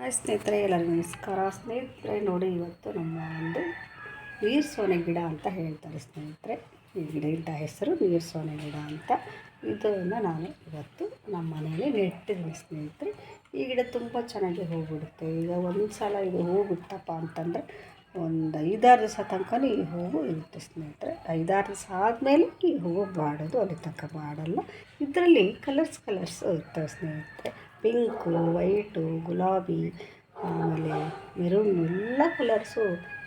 Hi ಸ್ನೇಹಿತರೆ, ಎಲ್ಲರಿಗೂ ನಮಸ್ಕಾರ. ಸ್ನೇಹಿತರೆ, ನೋಡಿ ಇವತ್ತು ನಮ್ಮ ಒಂದು ನೀರು ಸೋನೆ ಗಿಡ ಅಂತ ಹೇಳ್ತಾರೆ ಸ್ನೇಹಿತರೆ. ಈ ಗಿಡದ ಹೆಸರು ನೀರು ಸೋನೆ ಗಿಡ ಅಂತ. ಇದನ್ನು ನಾನು ಇವತ್ತು ನಮ್ಮ ಮನೆಯಲ್ಲಿ ನೆಟ್ಟಿದ್ದೀನಿ ಸ್ನೇಹಿತರೆ. ಈ ಗಿಡ ತುಂಬ ಚೆನ್ನಾಗಿ ಹೋಗ್ಬಿಡುತ್ತೆ ಬಿಡುತ್ತೆ ಈಗ ಒಂದು ಸಲ ಇದು ಹೂ ಬಿಡ್ತಪ್ಪ ಅಂತಂದರೆ ಒಂದು ಐದಾರು ದಿವಸ ತನಕ ಈ ಹೂವು ಇರುತ್ತೆ ಸ್ನೇಹಿತರೆ. ಐದಾರು ದಿವಸ ಆದಮೇಲೆ ಈ ಹೂವು ಬಾಡೋದು ಅಲ್ಲಿ ತನಕ ಬಾಡಲ್ಲ. ಇದರಲ್ಲಿ ಕಲರ್ಸ್ ಕಲರ್ಸ್ ಇರ್ತವೆ ಸ್ನೇಹಿತರೆ. ಪಿಂಕು, ವೈಟು, ಗುಲಾಬಿ, ಆಮೇಲೆ ಮೆರೂನ್ ಎಲ್ಲ ಕಲರ್ಸು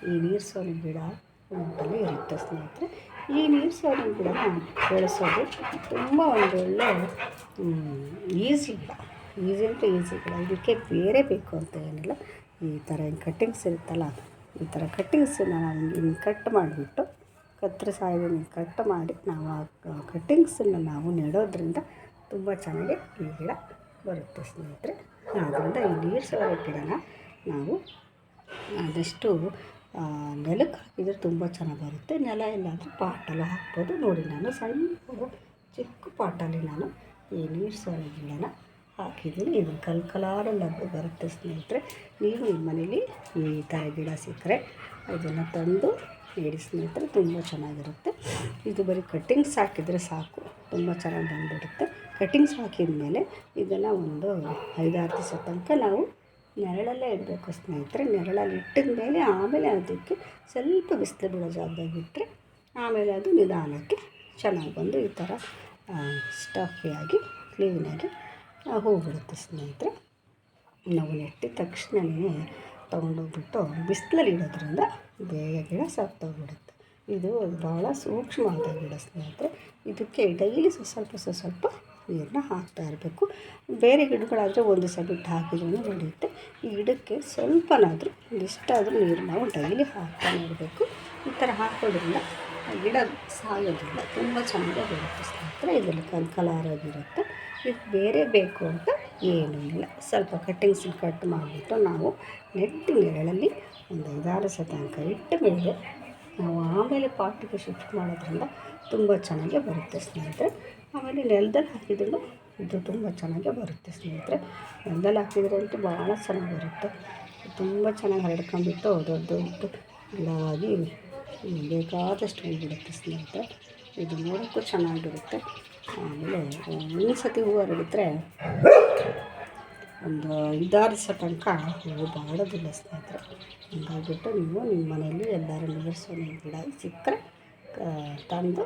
ಈ ನೀರು ಸೋನೆ ಗಿಡ ಅಂತಲೇ ಇರುತ್ತೆ ಸ್ನೇಹಿತರೆ. ಈ ನೀರು ಸೋನೆ ಗಿಡನ ಬೆಳೆಸೋದು ತುಂಬ ಒಂದು ಒಳ್ಳೆ ಈಸಿ ಗಿಡ. ಈಸಿ ಅಂತ ಈಸಿ ಗಿಡ. ಇದಕ್ಕೆ ಬೇರೆ ಬೇಕು ಅಂತ ಏನಿಲ್ಲ. ಈ ಥರ ಹಿಂಗೆ ಕಟ್ಟಿಂಗ್ಸ್ ಇರುತ್ತಲ್ಲ, ಈ ಥರ ಕಟ್ಟಿಂಗ್ಸನ್ನ ನಾವು ಹಿಂಗೆ ಕಟ್ ಮಾಡಿಬಿಟ್ಟು ಕತ್ತರಿ ಸಾಯದಿಂದ ಕಟ್ ಮಾಡಿ ನಾವು ಆ ಕಟ್ಟಿಂಗ್ಸನ್ನು ನಾವು ನೆಡೋದ್ರಿಂದ ತುಂಬ ಚೆನ್ನಾಗಿ ಈ ಗಿಡ ಬರುತ್ತೆ ಸ್ನೇಹಿತರೆ. ಆದ್ದರಿಂದ ಈ ನೀರು ಸೋರೆ ಗಿಡನ ನಾವು ಆದಷ್ಟು ನೆಲಕ್ಕೆ ಹಾಕಿದರೆ ತುಂಬ ಚೆನ್ನಾಗಿ ಬರುತ್ತೆ. ನೆಲ ಇಲ್ಲಾಂದರೆ ಪಾಟಲ್ಲಿ ಹಾಕ್ಬೋದು. ನೋಡಿ ನಾನು ಸಣ್ಣ ಚಿಕ್ಕ ಪಾಟಲ್ಲಿ ನಾನು ಈ ನೀರು ಸೋರೆ ಗಿಡನ ಹಾಕಿದ್ದೀನಿ. ಇದು ಕಲ್ ಕಲಾರಲ್ಲಿ ಬರುತ್ತೆ ಸ್ನೇಹಿತರೆ. ನೀವು ನಿಮ್ಮ ಮನೇಲಿ ಈ ಥರ ಗಿಡ ಸಿಕ್ಕರೆ ಇದನ್ನು ತಂದು ಇಡಿ ಸ್ನೇಹಿತರೆ. ತುಂಬ ಚೆನ್ನಾಗಿರುತ್ತೆ. ಇದು ಬರೀ ಕಟ್ಟಿಂಗ್ಸ್ ಹಾಕಿದರೆ ಸಾಕು. ತುಂಬ ಚೆನ್ನಾಗಿ ಬಂದುಬಿಡುತ್ತೆ. ಕಟ್ಟಿಂಗ್ಸ್ ಹಾಕಿದ ಮೇಲೆ ಇದನ್ನು ಒಂದು ಐದಾರು ದಿವಸ ತನಕ ನಾವು ನೆರಳಲ್ಲೇ ಇಡಬೇಕು ಸ್ನೇಹಿತರೆ. ನೆರಳಲ್ಲಿ ಇಟ್ಟಿದ ಮೇಲೆ ಆಮೇಲೆ ಅದಕ್ಕೆ ಸ್ವಲ್ಪ ಬಿಸಿಲು ಬೀಳೋ ಜಾಗದಾಗ ಇಟ್ಟರೆ ಆಮೇಲೆ ಅದು ನಿಧಾನಕ್ಕೆ ಚೆನ್ನಾಗಿ ಬಂದು ಈ ಥರ ಸ್ಟಫಿಯಾಗಿ ಕ್ಲೀನಾಗಿ ಹೂ ಬಿಡುತ್ತೆ ಸ್ನೇಹಿತರೆ. ನಾವು ನೆಟ್ಟಿದ ತಕ್ಷಣವೇ ತೊಗೊಂಡೋಗ್ಬಿಟ್ಟು ಬಿಸಿಲಲ್ಲಿ ಇಡೋದ್ರಿಂದ ಬೇಗ ಗಿಡ ಸತ್ತೋಗ್ಬಿಡುತ್ತೆ ಇದು ಭಾಳ ಸೂಕ್ಷ್ಮವಾದ ಗಿಡ ಸ್ನೇಹಿತರೆ. ಇದಕ್ಕೆ ಡೈಲಿ ಸ್ವಲ್ಪ ಸ್ವಲ್ಪ ನೀರನ್ನ ಹಾಕ್ತಾ ಇರಬೇಕು. ಬೇರೆ ಗಿಡಗಳಾದರೆ ಒಂದು ದಿವಸ ಬಿಟ್ಟು ಹಾಕಿದ್ರೂ ನಡೆಯುತ್ತೆ ಈ ಗಿಡಕ್ಕೆ ಸ್ವಲ್ಪನಾದರೂ, ಒಂದಿಷ್ಟಾದರೂ ನೀರು ನಾವು ಡೈಲಿ ಹಾಕ್ತಾ ಇರಬೇಕು. ಈ ಥರ ಹಾಕೋದ್ರಿಂದ ಗಿಡ ಸಾಯೋದಿಲ್ಲ ತುಂಬ ಚೆನ್ನಾಗಿ ಬರುತ್ತೆ ಸ್ನೇಹಿತರೆ ಇದರಲ್ಲಿ ಕಲ್ ಕಲರಾಗಿರುತ್ತೆ ಇದು ಬೇರೆ ಬೇಕು ಅಂತ ಏನೂ ಇಲ್ಲ. ಸ್ವಲ್ಪ ಕಟ್ಟಿಂಗ್ಸ್ ಕಟ್ ಮಾಡಿಬಿಟ್ಟು ನಾವು ನೆಟ್ಟು ನೆರಳಲ್ಲಿ ಒಂದು ಐದಾರು ಸತಾಂಕ ಇಟ್ಟ ಮೇಲೆ ನಾವು ಆಮೇಲೆ ಪಾಟಿಗೆ ಶಿಫ್ಟ್ ಮಾಡೋದ್ರಿಂದ ತುಂಬ ಚೆನ್ನಾಗಿ ಬರುತ್ತೆ ಸ್ನೇಹಿತರೆ. ಆಮೇಲೆ ನೆಲದಲ್ಲಿ ಹಾಕಿದ್ರು ಇದು ತುಂಬ ಚೆನ್ನಾಗೇ ಬರುತ್ತೆ ಸ್ನೇಹಿತರೆ. ನೆಲದಲ್ಲಿ ಹಾಕಿದ್ರೆ ಅಂತೂ ಭಾಳ ಚೆನ್ನಾಗಿ ಬರುತ್ತೆ. ತುಂಬ ಚೆನ್ನಾಗಿ ಹರಡ್ಕೊಂಡ್ಬಿಟ್ಟು ದೊಡ್ಡ ದೊಡ್ಡ ಎಲ್ಲಾಗಿ ಬೇಕಾದಷ್ಟು ಹೂ ಬಿಡುತ್ತೆ ಸ್ನೇಹಿತರೆ. ಇದು ನೋಡೋಕ್ಕೂ ಚೆನ್ನಾಗಿರುತ್ತೆ. ಆಮೇಲೆ ಒಂದು ಸತಿ ಹೂವು ಹರಡಿದ್ರೆ ಒಂದು ದಿವಸ ತನಕ ಹೂವು ಬಾಡೋದಿಲ್ಲ ಸ್ನೇಹಿತರೆ. ಹಂಗಾಗ್ಬಿಟ್ಟು ನೀವು ನಿಮ್ಮ ಮನೆಯಲ್ಲಿ ಎಲ್ಲರೂ ನೀರ್ಸೋನೆ ಗಿಡ. ಸಿಕ್ಕರೆ ತಂದು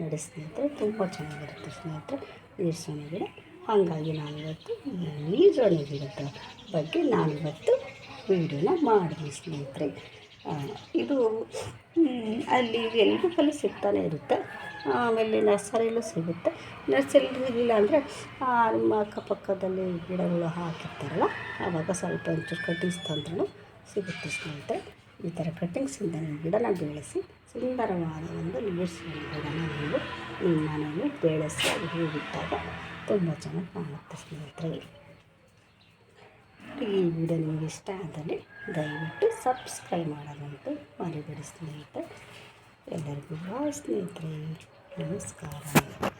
ನೆಡಿ ಸ್ನೇಹಿತರೆ. ತುಂಬ ಚೆನ್ನಾಗಿರುತ್ತೆ ಸ್ನೇಹಿತರೆ. ನೀರ್ಸೋಣ ಗಿಡ. ಹಾಗಾಗಿ ನಾನಿವತ್ತು ನೀರ್ಸೋಣ ಗಿಡದ ಬಗ್ಗೆ ನಾನಿವತ್ತು ವೀಡಿಯೋನ ಮಾಡಿದೆ ಸ್ನೇಹಿತರೆ. ಇದು ಅಲ್ಲಿ ಎಲ್ರಿಗೂ ಫಲ ಸಿಗ್ತಾನೆ ಇರುತ್ತೆ. ಆಮೇಲೆ ನರ್ಸರಿಯಲ್ಲೂ ಸಿಗುತ್ತೆ. ನರ್ಸರಿ ಇರಲಿಲ್ಲ ಅಂದರೆ ನಿಮ್ಮ ಅಕ್ಕಪಕ್ಕದಲ್ಲಿ ಗಿಡಗಳು ಹಾಕಿರ್ತಾರಲ್ಲ, ಆವಾಗ ಸ್ವಲ್ಪ ಒಂಚೂರು ಕಟ್ಟಿಂಗ್ಸ್ ತಂದ್ರೂ ಸಿಗುತ್ತೆ ಸ್ನೇಹಿತರೆ. ಈ ಥರ ಕಟ್ಟಿಂಗ್ಸಿಂದ ನೀವು ಗಿಡನ ಬೆಳೆಸಿ, ಸುಂದರವಾದ ಒಂದು ನೀರ್ಸಿನ ಗಿಡನ ನೀವು ನಿಮ್ಮ ಮನೆಯಲ್ಲಿ ಬೆಳೆಸಿ, ಅದು ಹೂ ಬಿಟ್ಟಾಗ ತುಂಬ ಚೆನ್ನಾಗಿ ಕಾಣುತ್ತೆ ಸ್ನೇಹಿತರೆ. ಈ ವಿಡಿಯೋ ನಿಮಗೆ ಇಷ್ಟ ಆದಲ್ಲಿ ದಯವಿಟ್ಟು ಸಬ್ಸ್ಕ್ರೈಬ್ ಮಾಡೋದಂತೂ ಮರಿಬೇಡಿ ಸ್ನೇಹಿತರೆ. ಎಲ್ಲರಿಗೂ ಬಾಯ್ ಸ್ನೇಹಿತರೆ ನಮಸ್ಕಾರ